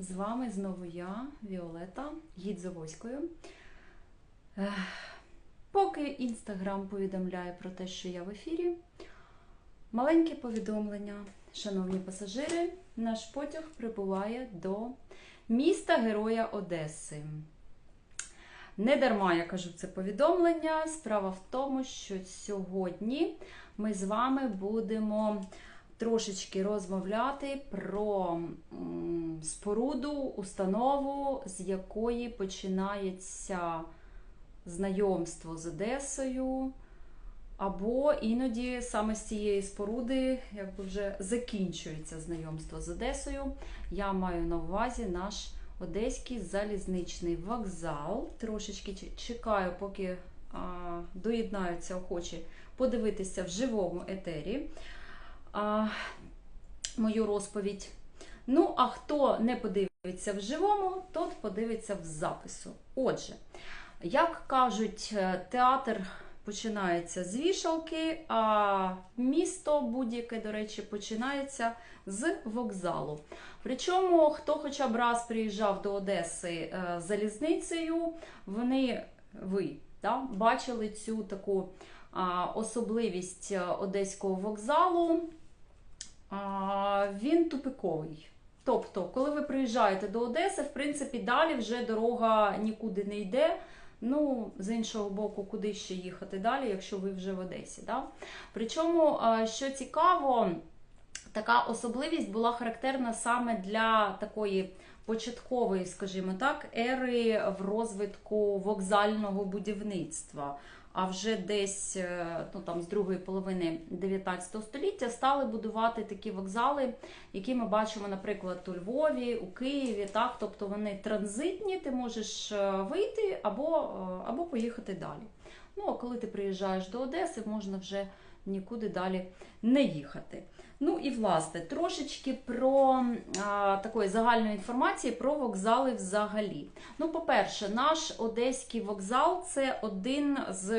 З вами знову я, Віолета, гід Завойською. Ех, Поки Інстаграм повідомляє про те, що я в ефірі, маленьке повідомлення. Шановні пасажири, наш потяг прибуває до міста Героя Одеси. Не дарма я кажу це повідомлення. Справа в тому, що сьогодні ми з вами будемо трошечки розмовляти про споруду, установу, з якої починається знайомство з Одесою. Або іноді саме з цієї споруди якби вже закінчується знайомство з Одесою. Я маю на увазі наш Одеський залізничний вокзал. Трошечки чекаю, поки а, доєднаються охочі подивитися в живому етері а, мою розповідь. Ну, а хто не подивиться в живому, тот подивиться в запису. Отже, як кажуть, е, театр починається з вішалки, а місто будь-яке, до речі, починається з вокзалу. Причому, хто хоча б раз приїжджав до Одеси е, залізницею, вони, ви, да, бачили цю таку особливість е, одеського вокзалу. Він тупиковий. Тобто, коли ви приїжджаєте до Одеси, в принципі, далі вже дорога нікуди не йде. Ну, з іншого боку, куди ще їхати далі, якщо ви вже в Одесі. Да? Причому, що цікаво, така особливість була характерна саме для такої початкової, скажімо так, ери в розвитку вокзального будівництва. А вже десь е, ну, там, з другої половини 19 століття стали будувати такі вокзали, які ми бачимо, наприклад, у Львові, у Києві. Так? Тобто вони транзитні, ти можеш е, вийти або, е, або поїхати далі. Ну, а коли ти приїжджаєш до Одеси, можна вже нікуди далі не їхати. Ну і власне трошечки про а, такої загальної інформації про вокзали взагалі. Ну, по-перше, наш одеський вокзал це один з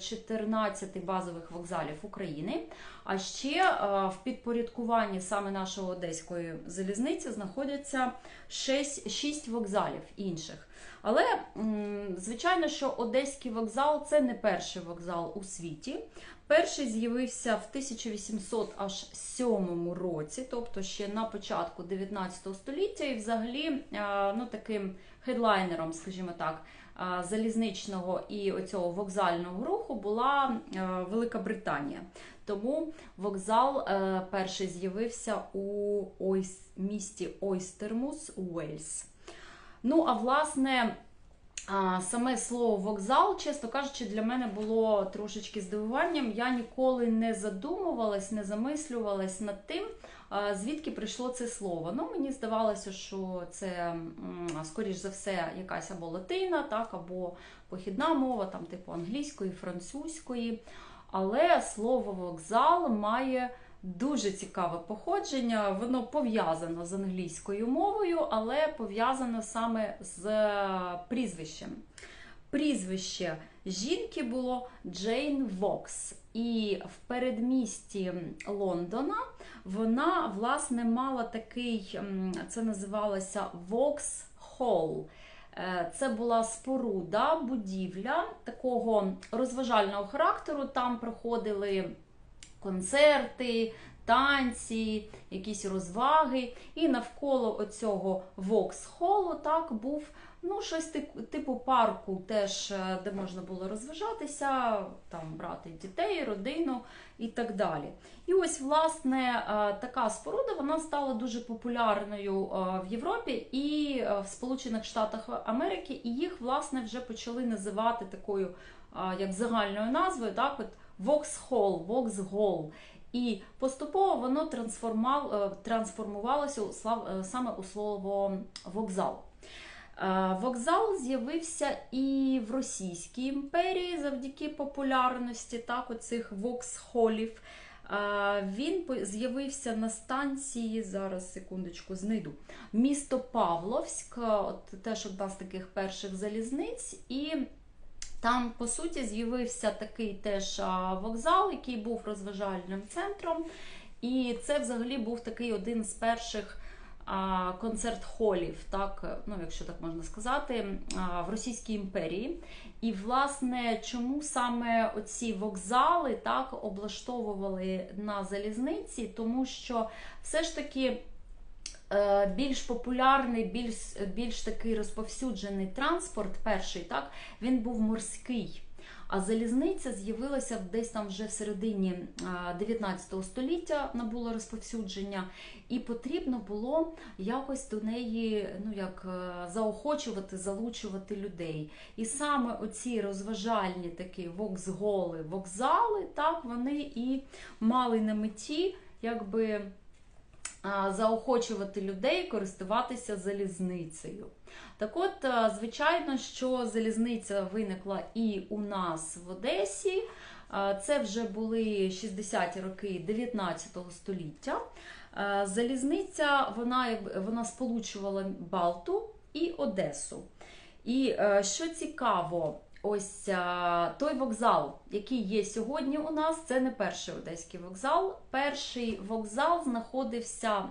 14 базових вокзалів України. А ще а, в підпорядкуванні саме нашої одеської залізниці знаходяться 6, 6 вокзалів інших. Але, звичайно, що Одеський вокзал це не перший вокзал у світі. Перший з'явився в 1807 році, тобто ще на початку 19 століття, і взагалі ну, таким хедлайнером, скажімо так, залізничного і оцього вокзального руху була Велика Британія. Тому вокзал е, перший з'явився у місті Ойстермус, Уельс. Ну, а власне, Саме слово вокзал, чесно кажучи, для мене було трошечки здивуванням. Я ніколи не задумувалась, не замислювалась над тим, звідки прийшло це слово. Ну, Мені здавалося, що це, скоріш за все, якась або латина, так, або похідна мова, там, типу англійської, французької. Але слово вокзал має дуже цікаве походження. Воно пов'язано з англійською мовою, але пов'язано саме з е, прізвищем. Прізвище жінки було Джейн Вокс. І в передмісті Лондона вона, власне, мала такий, це називалося Вокс Холл. Е, Це була споруда, будівля такого розважального характеру. Там проходили концерти, танці, якісь розваги. І навколо оцього Вокс-холу так був ну, щось типу парку, теж, е, де можна було розважатися, там брати дітей, родину і так далі. І ось, власне, е, така споруда вона стала дуже популярною е, в Європі і в Сполучених Штатах Америки, і їх, власне, вже почали називати такою як загальною назвою, так, от Vauxhall, Vauxhall. І поступово воно е, трансформувалося е, саме у слово вокзал. Е, Вокзал з'явився і в Російській імперії завдяки популярності так, оцих воксхолів. Він з'явився на станції, зараз секундочку знайду. Місто Павловськ, от теж одна з таких перших залізниць. І там, по суті, з'явився такий теж вокзал, який був розважальним центром. І це взагалі був такий один з перших концерт-холів, так, ну, якщо так можна сказати, в Російській імперії. І, власне, чому саме оці вокзали так облаштовували на залізниці? Тому що все ж таки. Е, Більш популярний, більш, більш такий розповсюджений транспорт, перший, так, він був морський. А залізниця з'явилася десь там вже в середині 19 століття набула розповсюдження, і потрібно було якось до неї ну як е, заохочувати, залучувати людей. І саме оці розважальні такі вокзголи, вокзали, так вони і мали на меті, якби заохочувати людей користуватися залізницею. Так от, е, звичайно, що залізниця виникла і у нас в Одесі. Е, Це вже були 60-ті роки 19 століття. Е, Залізниця вона, вона сполучувала Балту і Одесу. І що цікаво, ось е, той вокзал, який є сьогодні у нас, це не перший одеський вокзал. Перший вокзал знаходився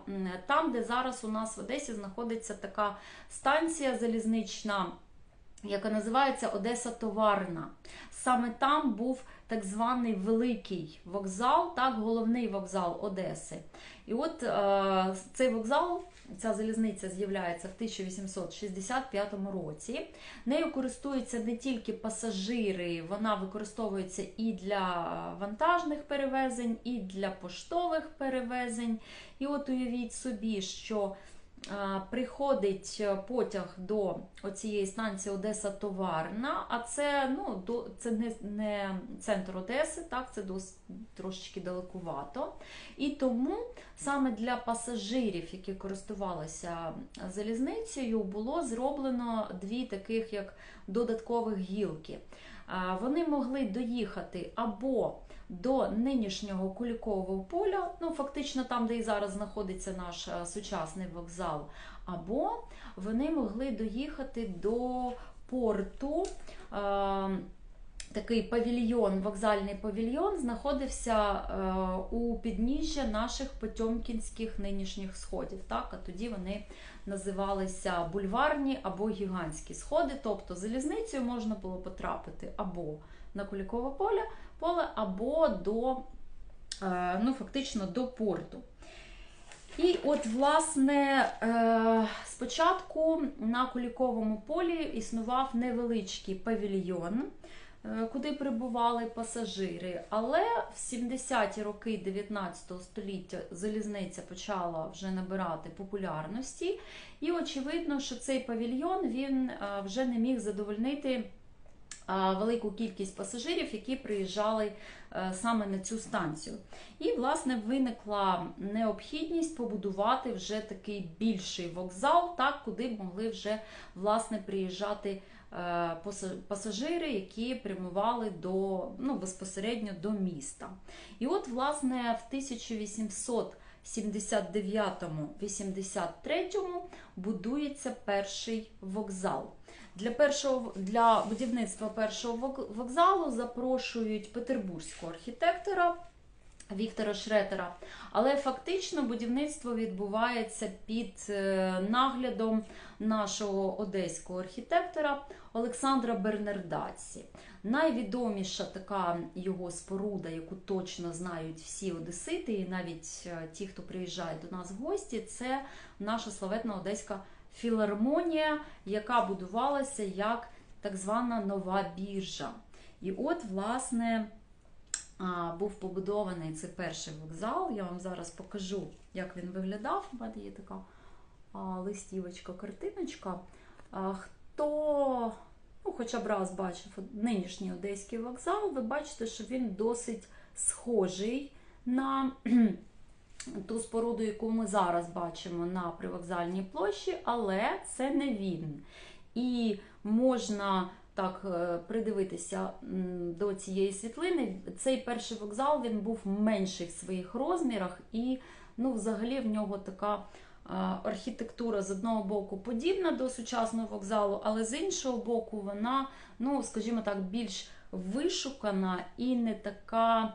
там, де зараз у нас в Одесі знаходиться така станція залізнична, яка називається Одеса Товарна. Саме там був так званий великий вокзал, так, головний вокзал Одеси. І от е, цей вокзал, ця залізниця з'являється в 1865 році. Нею користуються не тільки пасажири, вона використовується і для вантажних перевезень, і для поштових перевезень. І от уявіть собі, що приходить потяг до оцієї станції Одеса Товарна, а це ну, до, це не, не центр Одеси, так, це дос, трошечки далекувато. І тому саме для пасажирів, які користувалися залізницею, було зроблено дві таких як додаткових гілки. Вони могли доїхати або до нинішнього Кулікового поля, ну фактично там, де і зараз знаходиться наш е, сучасний вокзал, або вони могли доїхати до порту. е, Такий павільйон, вокзальний павільйон знаходився е, у підніжжя наших потьомкінських нинішніх сходів. Так? А тоді вони називалися бульварні або гігантські сходи. Тобто залізницею можна було потрапити або на Кулікове поле, поле або до, е, ну, фактично до порту. І от, власне, е, спочатку на Куліковому полі існував невеличкий павільйон, е, куди прибували пасажири. Але в 70-ті роки 19 століття залізниця почала вже набирати популярності. І очевидно, що цей павільйон він вже не міг задовольнити велику кількість пасажирів, які приїжджали е, саме на цю станцію. І, власне, виникла необхідність побудувати вже такий більший вокзал, так, куди б могли вже власне приїжджати е, пасажири, які прямували до, ну, безпосередньо до міста. І от, власне, в 1879-83 будується перший вокзал. Для першого для будівництва першого вок- вокзалу запрошують петербурзького архітектора Віктора Шретера. Але фактично будівництво відбувається під е, наглядом нашого одеського архітектора Олександра Бернердаці. Найвідоміша така його споруда, яку точно знають всі одесити, і навіть е, ті, хто приїжджає до нас в гості, це наша славетна одеська філармонія, яка будувалася як так звана нова біржа. І от, власне, був побудований цей перший вокзал. Я вам зараз покажу, як він виглядав. У мене є така листівочка, картиночка. Хто ну, хоча б раз бачив нинішній одеський вокзал, ви бачите, що він досить схожий на ту споруду, яку ми зараз бачимо на привокзальній площі, але це не він. І можна так е, придивитися до цієї світлини. Цей перший вокзал він був в своїх розмірах, і ну, взагалі в нього така е, архітектура з одного боку подібна до сучасного вокзалу, але з іншого боку, вона, ну, скажімо так, більш вишукана і не така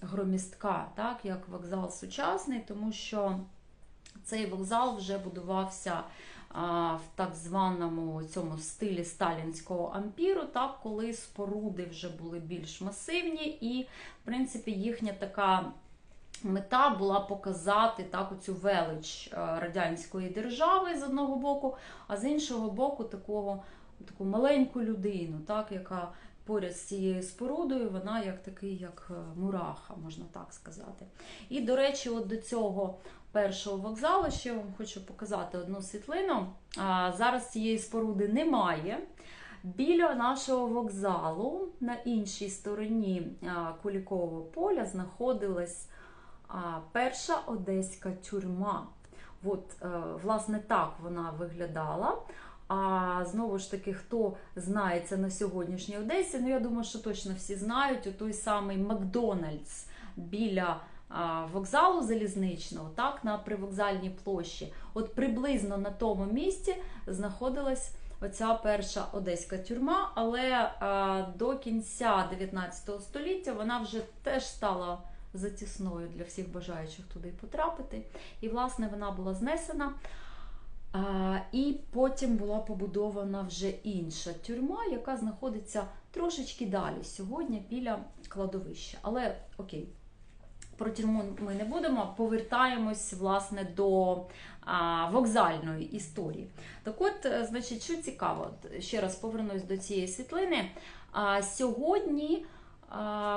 громістка, так, як вокзал сучасний, тому що Цей вокзал вже будувався в так званому цьому стилі сталінського ампіру, так, коли споруди вже були більш масивні, і, в принципі, їхня така мета була показати так, оцю велич е, радянської держави з одного боку, а з іншого боку, такого, таку маленьку людину, так, яка поряд з цією спорудою, вона як такий, як е, мураха, можна так сказати. І, до речі, от до цього першого вокзалу ще вам хочу показати одну світлину. А, Зараз цієї споруди немає. Біля нашого вокзалу на іншій стороні Кулікового поля знаходилась перша одеська тюрма. От, е, власне, так вона виглядала. А знову ж таки, хто знається на сьогоднішній Одесі, ну я думаю, що точно всі знають, той самий Макдональдс біля а, вокзалу залізничного, так, на привокзальній площі. От приблизно на тому місці знаходилась оця перша одеська тюрма, але а, до кінця 19 століття вона вже теж стала затісною для всіх бажаючих туди потрапити. І, власне, вона була знесена. І потім була побудована вже інша тюрма, яка знаходиться трошечки далі сьогодні біля кладовища. Але окей, про тюрму ми не будемо. Повертаємось власне до а, вокзальної історії. Так от, е, значить, що цікаво, ще раз повернусь до цієї світлини. А, Сьогодні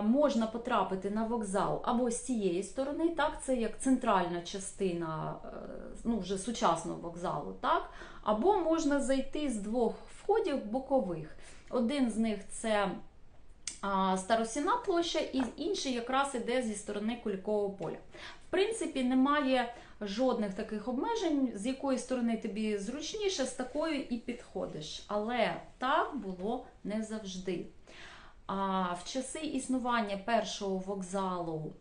можна потрапити на вокзал або з цієї сторони, так, це як центральна частина е, ну, вже сучасного вокзалу, так, або можна зайти з двох входів бокових. Один з них це Старосіна площа, і інший якраз іде зі сторони Кулікового поля. В принципі, немає жодних таких обмежень, з якої сторони тобі зручніше, з такою і підходиш. Але так було не завжди. А в часи існування першого вокзалу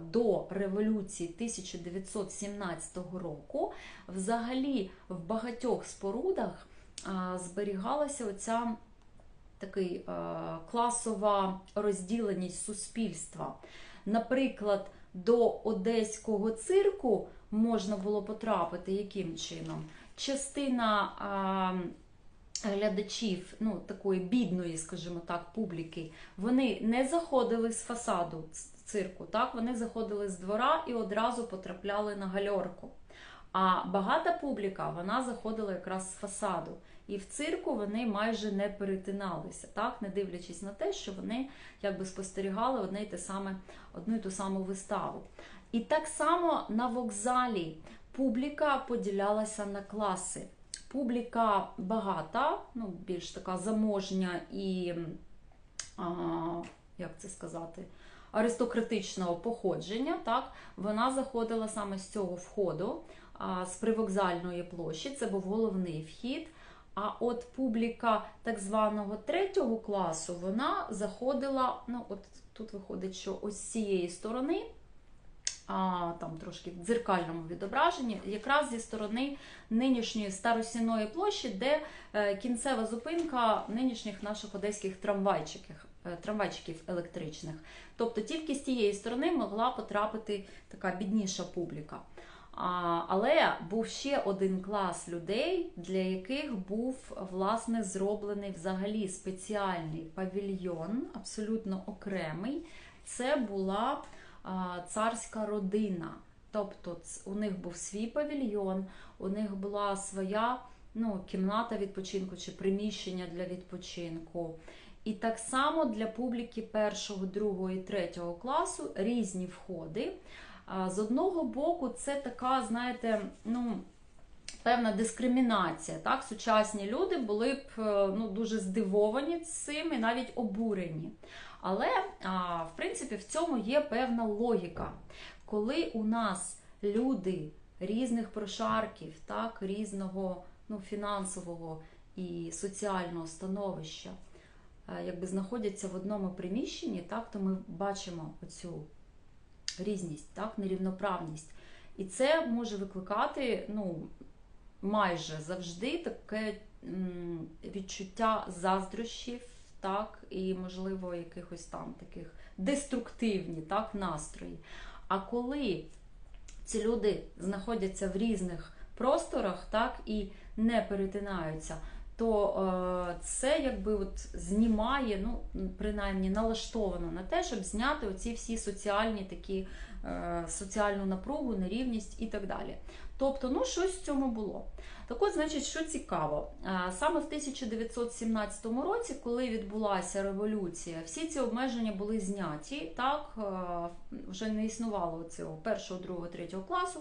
до революції 1917 року, взагалі в багатьох спорудах зберігалася оця такий класова розділеність суспільства. Наприклад, до одеського цирку можна було потрапити яким чином? Частина глядачів, ну такої бідної, скажімо так, публіки, вони не заходили з фасаду цирку, так? вони заходили з двора і одразу потрапляли на гальорку. А багата публіка вона заходила якраз з фасаду. І в цирку вони майже не перетиналися, так, не дивлячись на те, що вони якби спостерігали одне й те саме, одну й ту саму виставу. І так само на вокзалі публіка поділялася на класи. Публіка багата, ну, більш така заможня і, а, як це сказати, аристократичного походження, так, вона заходила саме з цього входу, а, з привокзальної площі, це був головний вхід. А от публіка так званого третього класу, вона заходила, ну, от тут виходить, що ось з цієї сторони, а, там трошки в дзеркальному відображенні, якраз зі сторони нинішньої старосіної площі, де е, кінцева зупинка нинішніх наших одеських трамвайчиків, е, трамвайчиків електричних. Тобто тільки з цієї сторони могла потрапити така бідніша публіка. А, Але був ще один клас людей, для яких був власне зроблений взагалі спеціальний павільйон, абсолютно окремий. Це була царська родина. Тобто у них був свій павільйон, у них була своя ну, кімната відпочинку чи приміщення для відпочинку. І так само для публіки першого, другого і третього класу різні входи. З одного боку, це така, знаєте, ну, певна дискримінація. Так? Сучасні люди були б е, ну, дуже здивовані цим і навіть обурені. Але, в принципі, в цьому є певна логіка. Коли у нас люди різних прошарків, так, різного ну, фінансового і соціального становища, е, якби знаходяться в одному приміщенні, так, то ми бачимо оцю різність, так, нерівноправність. І це може викликати ну, майже завжди таке відчуття заздрощів, так, і, можливо, якихось там таких деструктивні так, настрої. А коли ці люди знаходяться в різних просторах, так і не перетинаються, то е, це якби от знімає, ну принаймні налаштовано на те, щоб зняти оці всі соціальні такі е, соціальну напругу, нерівність і так далі. Тобто, ну щось в цьому було. Так от, значить, що цікаво, е, саме в 1917 році, коли відбулася революція, всі ці обмеження були зняті, так е, вже не існувало цього першого, другого, третього класу.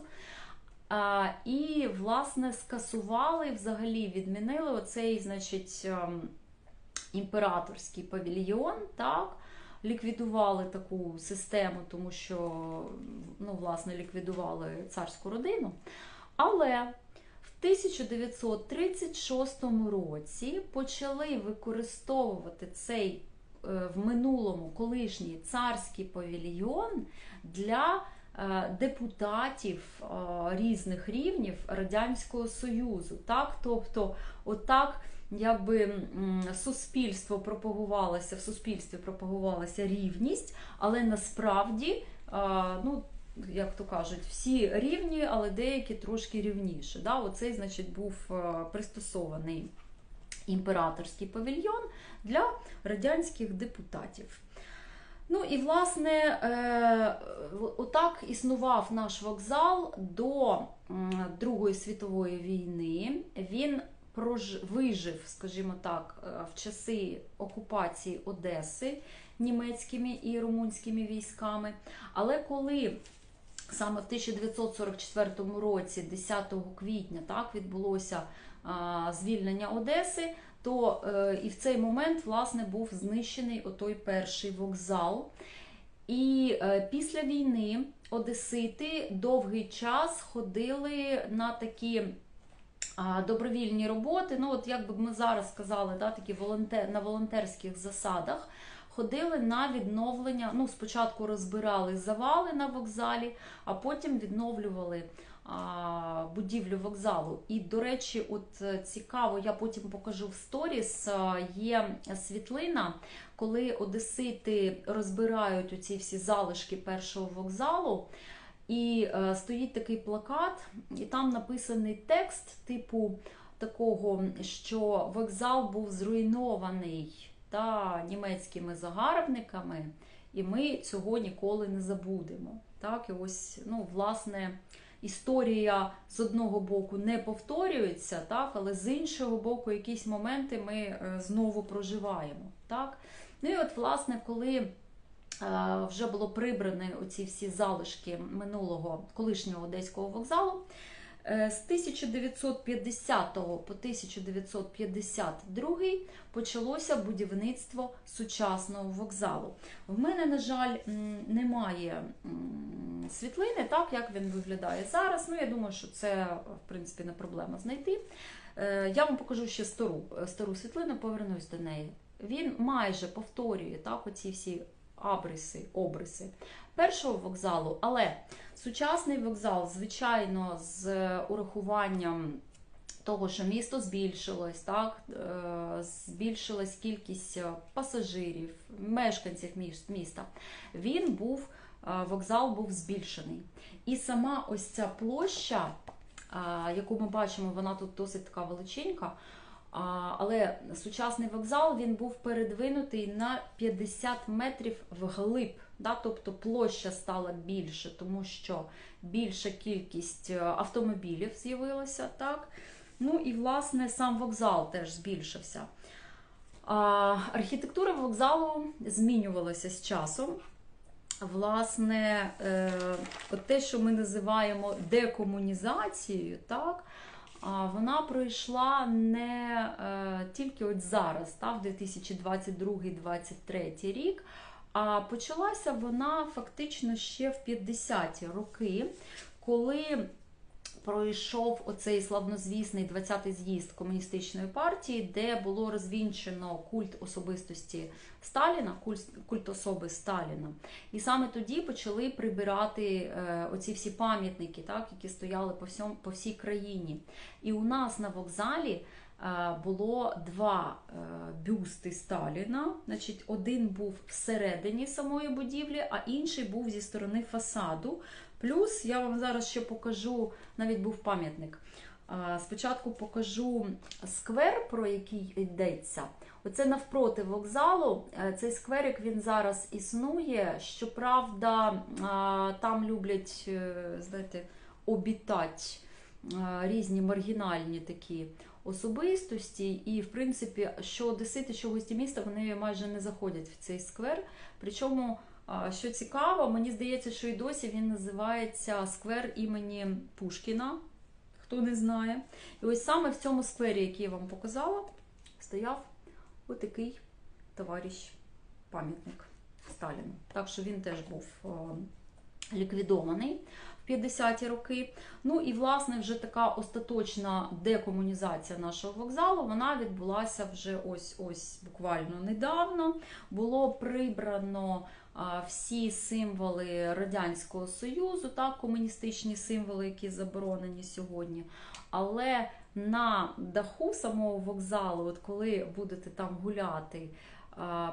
І, власне, скасували, взагалі відмінили оцей, значить, імператорський павільйон, так, ліквідували таку систему, тому що, ну, власне, ліквідували царську родину. Але в 1936 році почали використовувати цей е, в минулому колишній царський павільйон для е, депутатів е, різних рівнів Радянського Союзу. Так? Тобто, отак, якби суспільство пропагувалося, в суспільстві пропагувалася рівність, але насправді, ну, як то кажуть, всі рівні, але деякі трошки рівніше. Да? Оцей, значить, був е, пристосований імператорський павільйон для радянських депутатів. Ну і власне е, отак існував наш вокзал до Другої світової війни. Він вижив, скажімо так, е, в часи окупації Одеси німецькими і румунськими військами. Але коли саме в 1944 році, 10 квітня, так відбулося а, звільнення Одеси, то е, і в цей момент власне був знищений отой перший вокзал. І е, після війни Одесити довгий час ходили на такі а, добровільні роботи. Ну, от як би ми зараз сказали, да, такі волонтер, на волонтерських засадах. Ходили на відновлення. Ну, спочатку розбирали завали на вокзалі, а потім відновлювали а, будівлю вокзалу. І, до речі, от е, цікаво, я потім покажу в сторіс. е, Є світлина, коли одесити розбирають оці всі залишки першого вокзалу. І е, стоїть такий плакат, і там написаний текст, типу такого, що вокзал був зруйнований та німецькими загарбниками, і ми цього ніколи не забудемо. Так, і ось, ну, власне, історія з одного боку не повторюється, так, але з іншого боку, якісь моменти ми е, знову проживаємо. Так? Ну і от, власне, коли е, вже було прибрані оці всі залишки минулого колишнього одеського вокзалу. Е, З 1950 по 1952 почалося будівництво сучасного вокзалу. В мене, на жаль, немає світлини, так як він виглядає зараз. Ну, я думаю, що це в принципі не проблема знайти. Е, Я вам покажу ще стару, стару світлину, повернусь до неї. Він майже повторює так, оці всі абриси, обриси першого вокзалу, але сучасний вокзал, звичайно, з урахуванням того, що місто збільшилось, так, е, збільшилась кількість е, пасажирів, мешканців міста, він був, е, вокзал був збільшений. І сама ось ця площа, яку ми бачимо, вона тут досить така величенька. Але сучасний вокзал він був передвинутий на 50 метрів вглиб. Да? Тобто площа стала більше, тому що більша кількість е, автомобілів з'явилася. Так? Ну і власне сам вокзал теж збільшився. А, Архітектура вокзалу змінювалася з часом. Власне, е, от те, що ми називаємо декомунізацією, так, вона пройшла не е, тільки от зараз, та, в 2022-2023 рік, а почалася вона фактично ще в 50-ті роки, коли пройшов оцей славнозвісний 20-й з'їзд комуністичної партії, де було розвінчено культ особистості Сталіна, культ, культ особи Сталіна. І саме тоді почали прибирати е, оці всі пам'ятники, так, які стояли по, всьому, по всій країні. І у нас на вокзалі е, було два е, бюсти Сталіна. Значить, один був всередині самої будівлі, а інший був зі сторони фасаду. Плюс я вам зараз ще покажу, навіть був пам'ятник. Спочатку покажу сквер, про який йдеться. Оце навпроти вокзалу. Е, Цей скверик він зараз існує. Щоправда, там люблять, е, знаєте, обітати е, різні маргінальні такі особистості. І, в принципі, що одесити, що гості міста, вони майже не заходять в цей сквер. Причому, що цікаво, мені здається, що і досі він називається сквер імені Пушкіна. Хто не знає. І ось саме в цьому сквері, який я вам показала, стояв отакий товариш пам'ятник Сталіну. Так що він теж був е, ліквідований в 50-ті роки. Ну і власне вже така остаточна декомунізація нашого вокзалу, вона відбулася вже ось ось буквально недавно. Було прибрано всі символи Радянського Союзу, так, комуністичні символи, які заборонені сьогодні. Але на даху самого вокзалу, от коли будете там гуляти,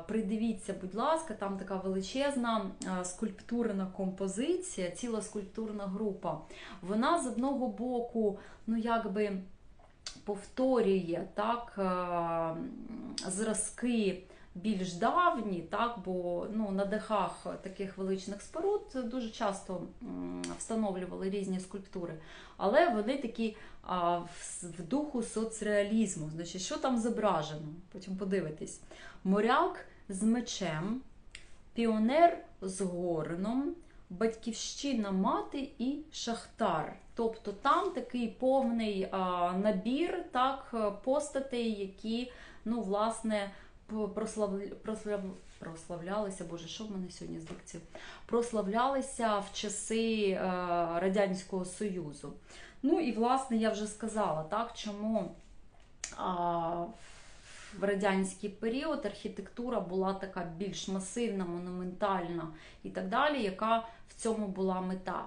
придивіться, будь ласка, там така величезна скульптурна композиція, ціла скульптурна група. Вона з одного боку, ну якби повторює так, зразки більш давні, так, бо ну, на дахах таких величних споруд дуже часто встановлювали різні скульптури, але вони такі а, в, в духу соцреалізму. Значить, що там зображено? Потім подивитись. Моряк з мечем, піонер з горном, батьківщина мати і шахтар. Тобто там такий повний а, набір так, постатей, які, ну, власне, прослав... Прослав... прославлялися, боже, що в мене сьогодні з дикцією? Прославлялися в часи е, Радянського Союзу. Ну і власне я вже сказала, так, чому в радянський період архітектура була така більш масивна, монументальна і так далі, яка в цьому була мета.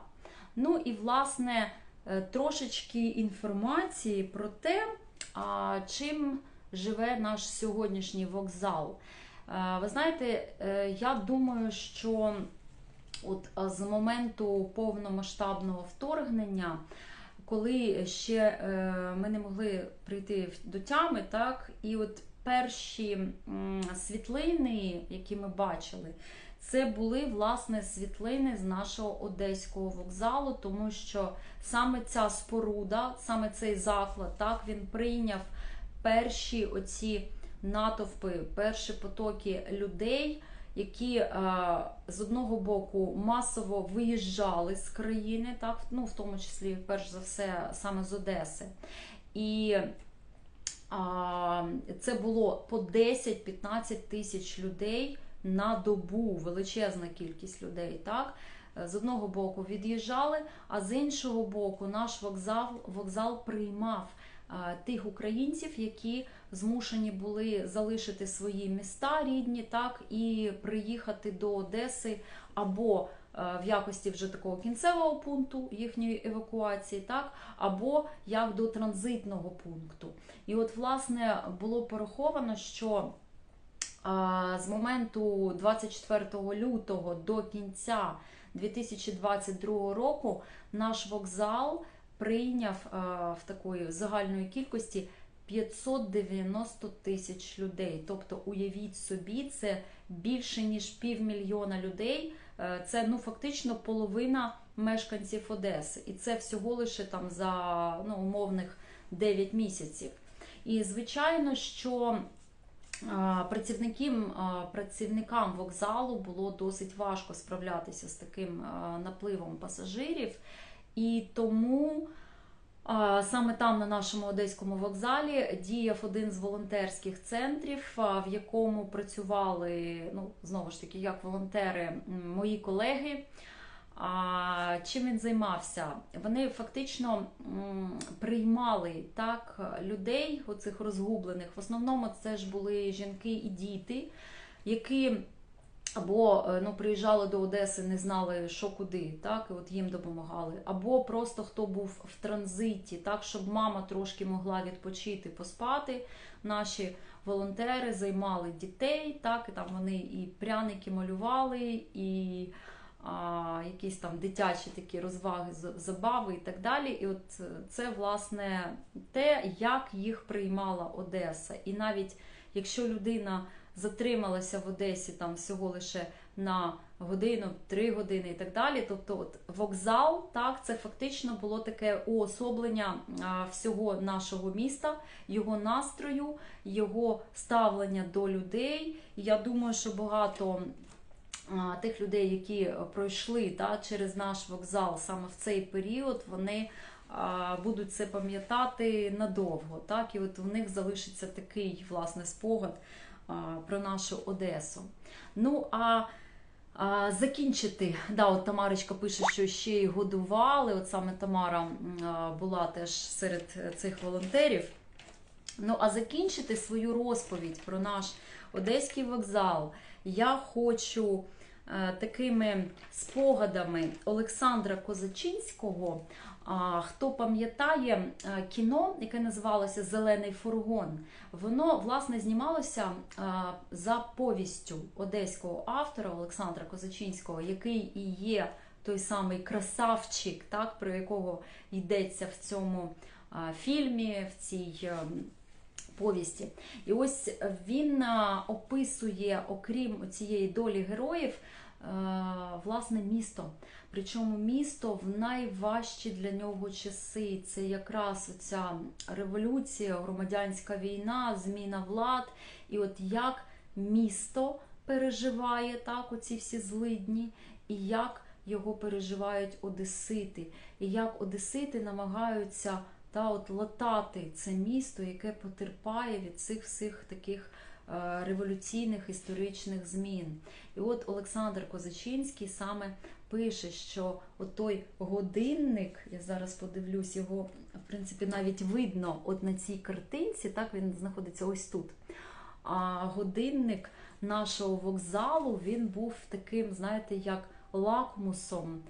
Ну і власне е, трошечки інформації про те, чим живе наш сьогоднішній вокзал. Е, Ви знаєте, е, я думаю, що от е, з моменту повномасштабного вторгнення, коли ще ми не могли прийти до тями, так, і от перші світлини, які ми бачили, це були власне світлини з нашого одеського вокзалу, тому що саме ця споруда, саме цей заклад, так, він прийняв перші оці натовпи, перші потоки людей, які е, з одного боку масово виїжджали з країни, так, ну, в тому числі, перш за все, саме з Одеси. І це було по 10-15 тисяч людей на добу, величезна кількість людей. так. З одного боку від'їжджали, а з іншого боку, наш вокзал, вокзал приймав тих українців, які змушені були залишити свої міста рідні, так, і приїхати до Одеси або е, в якості вже такого кінцевого пункту їхньої евакуації, так, або як до транзитного пункту. І от, власне, було пораховано, що з моменту 24 лютого до кінця 2022 року наш вокзал прийняв а, в такої загальної кількості 590 тисяч людей. Тобто, уявіть собі, це більше ніж півмільйона людей. Е, Це ну фактично половина мешканців Одеси, і це всього лише там за ну, умовних 9 місяців. І звичайно, що а, працівникам, працівникам вокзалу було досить важко справлятися з таким напливом пасажирів, і тому саме там, на нашому одеському вокзалі, діяв один з волонтерських центрів, в якому працювали ну, знову ж таки як волонтери мої колеги. А чим він займався? Вони фактично приймали так людей, оцих розгублених. В основному це ж були жінки і діти, які або е, ну, приїжджали до Одеси, не знали, що куди, так, і от їм допомагали. Або просто хто був в транзиті, так, щоб мама трошки могла відпочити, поспати. Наші волонтери займали дітей, так, і там вони і пряники малювали, і якісь там дитячі такі розваги, забави і так далі. І от е, це, власне, те, як їх приймала Одеса. І навіть якщо людина затрималася в Одесі там всього лише на годину, три години і так далі. Тобто, от вокзал, так, це фактично було таке уособлення всього нашого міста, його настрою, його ставлення до людей. Я думаю, що багато. Тих людей, які пройшли та, через наш вокзал саме в цей період, вони будуть це пам'ятати надовго. Так? І от у них залишиться такий власне спогад про нашу Одесу. Ну а, а закінчити, да, от Тамарочка пише, що ще й годували. От саме Тамара була теж серед цих волонтерів. Ну, а закінчити свою розповідь про наш одеський вокзал я хочу е, такими спогадами Олександра Козачинського. Хто пам'ятає е, кіно, яке називалося Зелений фургон, воно власне знімалося е, за повістю одеського автора Олександра Козачинського, який і є той самий красавчик, так, про якого йдеться в цьому фільмі, в цій е, повісті. І ось він е, описує, окрім цієї долі героїв, е, власне місто. Причому місто в найважчі для нього часи. Це якраз ця революція, громадянська війна, зміна влад. І от як місто переживає так, оці всі злидні, і як його переживають одесити, і як одесити намагаються та от латати це місто, яке потерпає від цих всіх таких е, революційних історичних змін. І от Олександр Козачинський саме пише, що от той годинник, я зараз подивлюсь, його в принципі навіть видно от на цій картинці, так він знаходиться ось тут. А годинник нашого вокзалу він був таким, знаєте, як лакмусом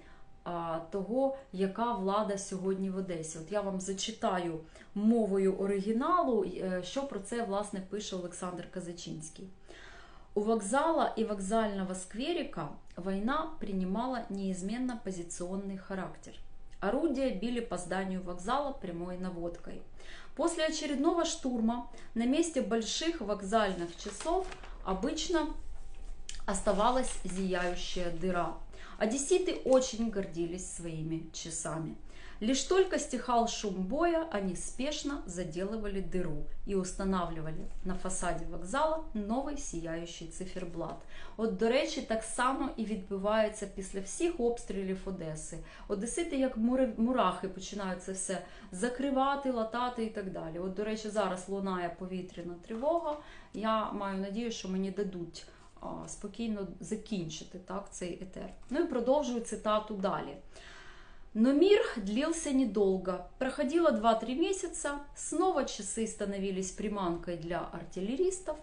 того, яка влада сьогодні в Одесі. От я вам зачитаю мовою оригіналу, е, що про це власне пише Олександр Казачинський. У вокзала и вокзального скверика война принимала неизменно позиционный характер. Орудия били по зданию вокзала прямой наводкой. После очередного штурма на месте больших вокзальных часов обычно оставалась зияющая дыра. Одесситы очень гордились своими часами. Лишь только стихал шум боя, они спешно заделывали дыру и устанавливали на фасаді вокзала новий сіяючий циферблат. От, до речі, так само і відбувається після всіх обстрілів Одеси. Одесити, як мури- мурахи, починають це все закривати, латати і так далі. От, до речі, зараз лунає повітряна тривога. Я маю надію, що мені дадуть а, спокійно закінчити так, цей етер. Ну і продовжую цитату далі. Но мир длился недолго. Проходило 2-3 месяца, снова часы становились приманкой для артиллеристов.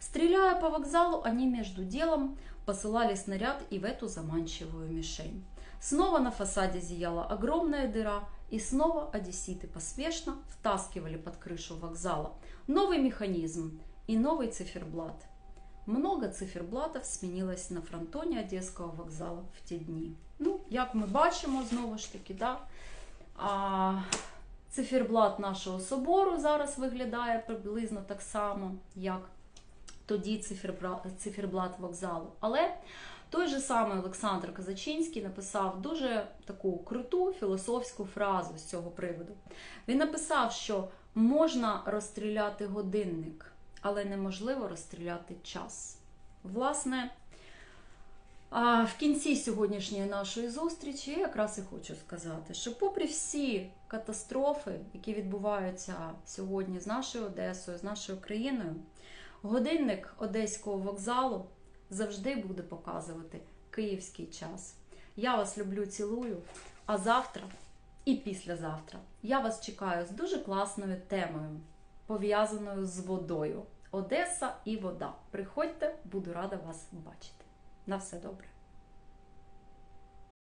Стреляя по вокзалу, они между делом посылали снаряд и в эту заманчивую мишень. Снова на фасаде зияла огромная дыра, и снова одесситы поспешно втаскивали под крышу вокзала новый механизм и новый циферблат. Много циферблатів змінилось на фронтоні Одеського вокзалу в ті дні. Ну, як ми бачимо, знову ж таки, да, а, циферблат нашого собору зараз виглядає приблизно так само, як тоді циферблат, циферблат вокзалу. Але той же самий Олександр Казачинський написав дуже таку круту філософську фразу з цього приводу. Він написав, що можна розстріляти годинник але неможливо розстріляти час. Власне, в кінці сьогоднішньої нашої зустрічі я якраз і хочу сказати, що, попри всі катастрофи, які відбуваються сьогодні з нашою Одесою, з нашою країною, годинник Одеського вокзалу завжди буде показувати київський час. Я вас люблю, цілую. А завтра і післязавтра я вас чекаю з дуже класною темою пов'язаною з водою. Одеса і вода. Приходьте, буду рада вас бачити. На все добре.